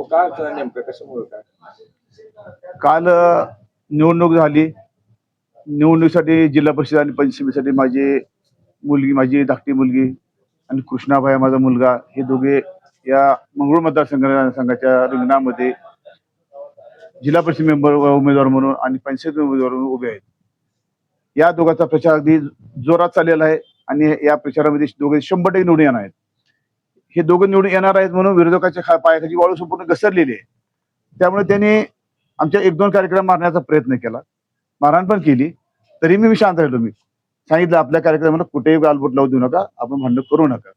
हो काय अडचण नेमकं? कशामुळे काय? काल निवडणूक झाली. निवडणुकीसाठी जिल्हा परिषद आणि पंचमीसाठी माझी मुलगी माझी धाकटी मुलगी आणि कृष्णाभाय माझा मुलगा हे दोघे या मंगळूर मतदारसंघ संघाच्या रिंगणामध्ये जिल्हा परिषद मेंबर उमेदवार म्हणून आणि पंचायत उमेदवार म्हणून उभे आहेत. या दोघांचा प्रचार अगदी जोरात चाललेला आहे आणि या प्रचारामध्ये दोघे शंभर टक्के निवडून येणार आहेत. हे दोघं निवडून येणार आहेत म्हणून विरोधकाच्या पायाखाची वाळू संपूर्ण घसरलेली आहे. त्यामुळे त्यांनी आमच्या एक दोन कार्यक्रम मारण्याचा प्रयत्न केला. मारहाण पण केली. तरी मी शांत राहिलो मी सांगितलं आपल्या कार्यक्रमाला कुठेही गालबोट लावू देऊ नका. आपण भांडण करू नका.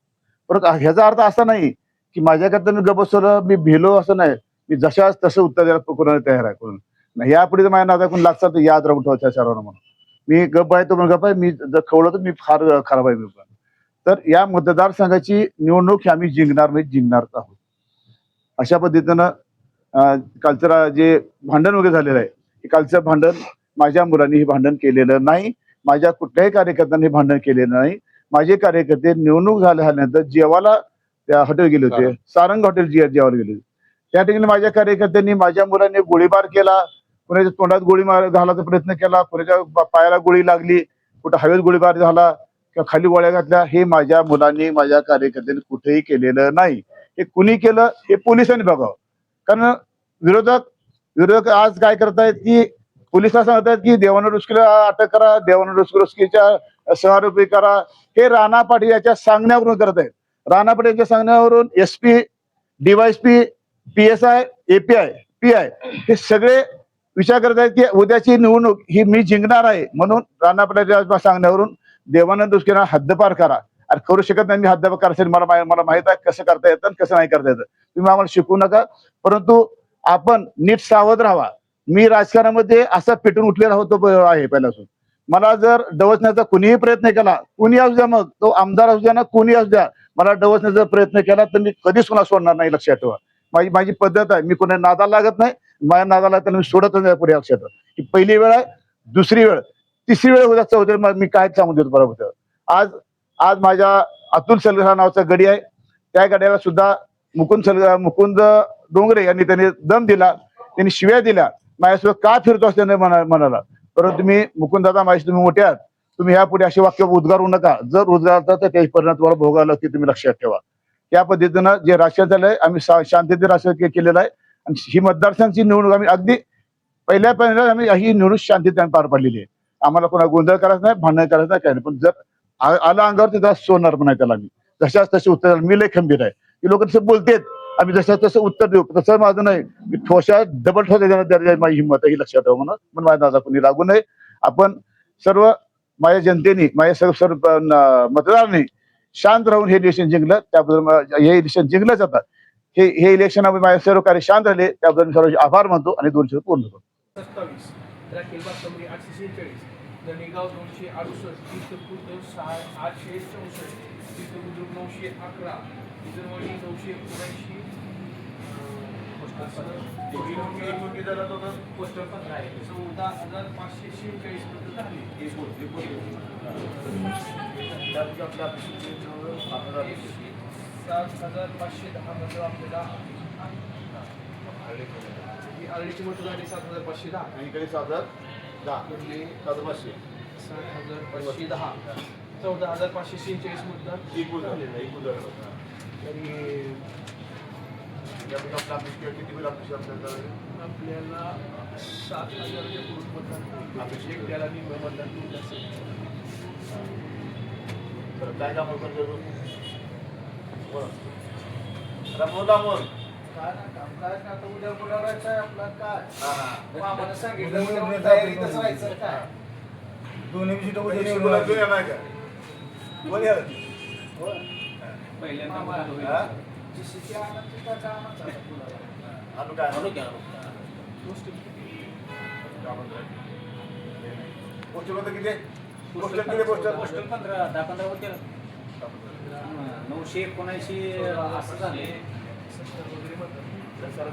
परत ह्याचा अर्थ असा नाही की माझ्याकरता मी गप मी भेलो असं नाही. मी जशाच तसं उत्तर द्यायला कोणाला तयार आहे करून नाही. यापुढे माझ्या नादा कोण लागतात याद राहून ठेवायच्या सर्वांना म्हणून. मी गप आहे तो म्हणून गप आहे. मी जर खवलं तर मी फार खराब आहे मी पण. तर या मतदारसंघाची निवडणूक ही आम्ही जिंकणार म्हणजे जिंकणार आहोत. अशा पद्धतीनं कालचं जे भांडण वगैरे झालेलं आहे हे कालचं भांडण माझ्या मुलांनी हे भांडण केलेलं नाही माझ्या कुठल्याही कार्यकर्त्यांनी हे भांडण केलेलं नाही. माझे कार्यकर्ते निवडणूक झाल्यानंतर जेवायला त्या हॉटेल गेले होते सारंग. हॉटेल जे जेवायला गेले होते. त्या ठिकाणी माझ्या कार्यकर्त्यांनी माझ्या मुलांनी गोळीबार केला कुणाच्या तोंडात गोळी मार घालायचा प्रयत्न केला कुणाच्या पायाला गोळी लागली कुठं हवेत गोळीबार झाला किंवा खाली गोळ्या घातल्या हे माझ्या मुलांनी माझ्या कार्यकर्त्यांनी कुठेही केलेलं नाही. हे कुणी केलं हे पोलिसांनी बघावं. कारण विरोधक विरोधक आज काय करतायत की पोलिसांना सांगतायत की देवान रुस्कीला अटक करा देवान रुस्कीच्या रुसकीच्या सहआरोपी करा. हे राणा पाटील याच्या सांगण्यावरून करत आहेत राणा पाटील यांच्या सांगण्यावरून S P DYSP P S I API P I हे सगळे विचार करत आहेत की उद्याची निवडणूक ही मी जिंकणार आहे म्हणून राणा पाटील सांगण्यावरून देवानंद दुष्कीला हद्दपार करा. अरे करू शकत नाही मी हद्दपार करायचं मला मला माहीत आहे कसं करता येतं आणि कसं नाही करता येतं. तुम्ही आम्हाला शिकवू नका परंतु आपण नीट सावध राहा. मी राजकारणामध्ये असा पेटून उठलेला होतो आहे पहिल्यापासून. मला जर डवचण्याचा कुणीही प्रयत्न केला कुणी असू द्या मग तो आमदार असू द्या ना कुणी असू द्या मला डवचण्याचा प्रयत्न केला तर मी कधीच कोणा सोडणार नाही लक्षात ठेवा. माझी माझी पद्धत आहे मी कोणा नादाला लागत नाही माझ्या नादाला तर मी सोडतच नाही पुढे लक्षात ठेवा. ही पहिली वेळ आहे दुसरी वेळ तिसरी वेळ उद्या चौथी मग मी काय सांगू देतो बरोबर आज आज माझ्या अतुल सलगरा नावाचा गडी आहे. त्या गड्याला सुद्धा मुकुंद सलगर मुकुंद डोंगरे यांनी त्यांनी दम दिला त्यांनी शिव्या दिल्या. माझ्यासोबत का फिरतो असं त्यांनी म्हणाला परंतु मी मुकुंद दादा माझ्याशी तुम्ही मोठे आहात. तुम्ही यापुढे असे वाक्य उद्गारू नका. जर उद्गारता तर त्याचे परिणाम तुम्हाला भोगायला लागते तुम्ही लक्षात ठेवा. त्या पद्धतीनं जे राजकारण झालंय आम्ही सा- शांततेत राजकारण केलेलं आहे. आणि ही मतदारसंघाची निवडणूक आम्ही अगदी पहिल्या पहिल्या आम्ही ही निवडणूक शांततेने पार पाडलेली आहे. आम्हाला कोणा गोंधळ करायचा नाही भांडण करायचं नाही काय नाही. पण जर आला अंगावर तिथं सोडणार पण नाही त्याला मी जशाच तसे उत्तर मी लय खंबीर आहे. की लोक तसं बोलतेत. आम्ही जसं तसं उत्तर देऊ. तसं माझं नाही. मी ठोशा डबल ठोसा देणार दर्जा माझी हिंमत आहे. ही लक्षात ठेवा म्हणून. पण माझ्या दादा कोणी लागू नये. आपण सर्व माझ्या जनतेने माझ्या सर्व सर्व मतदारांनी शांत राहून हे इलेक्शन जिंकलं. त्याबद्दल हे इलेक्शन जिंकलं जातात हे हे इलेक्शन माझ्या सर्व कार्य शांत राहिले. त्याबद्दल मी सर्वांचे आभार मानतो आणि दोन शब्द पूर्ण करतो. सत्तावीस धनेगाव दोनशे अडुसष्ट तीर्थपूर सहा आठशे चौसष्ट तीर्थबुद्रुक नऊशे अकरा विजरवाडी नऊशे एकोणऐंशी पोस्टर पंधरा आहे. चौदा हजार पाचशे शेहेचाळीसमध्ये झाले. एकशे सात हजार पाचशे दहा मध्ये आपल्याला ही आरडीची मतं झाली सात हजार पाचशे दहा. म्हणजे सात हजार पाचशे दहा. चौदा हजार पाचशे शेहेचाळीस मतदान झालेलं आहे. तरी आपल्याला सात हजारच्या पुढून मतदान एक त्याला निम्म मतदान असेल काय काम काय काम काय ना आता दोन्ही विषय पहिल्यांदा जीसीची आनंद त्याचा आनंद झाला बोलायला. गोष्टी पोस्टल पंधरा दहा पंधरा होते नऊशे एकोणऐंशी असं झाले सत्तर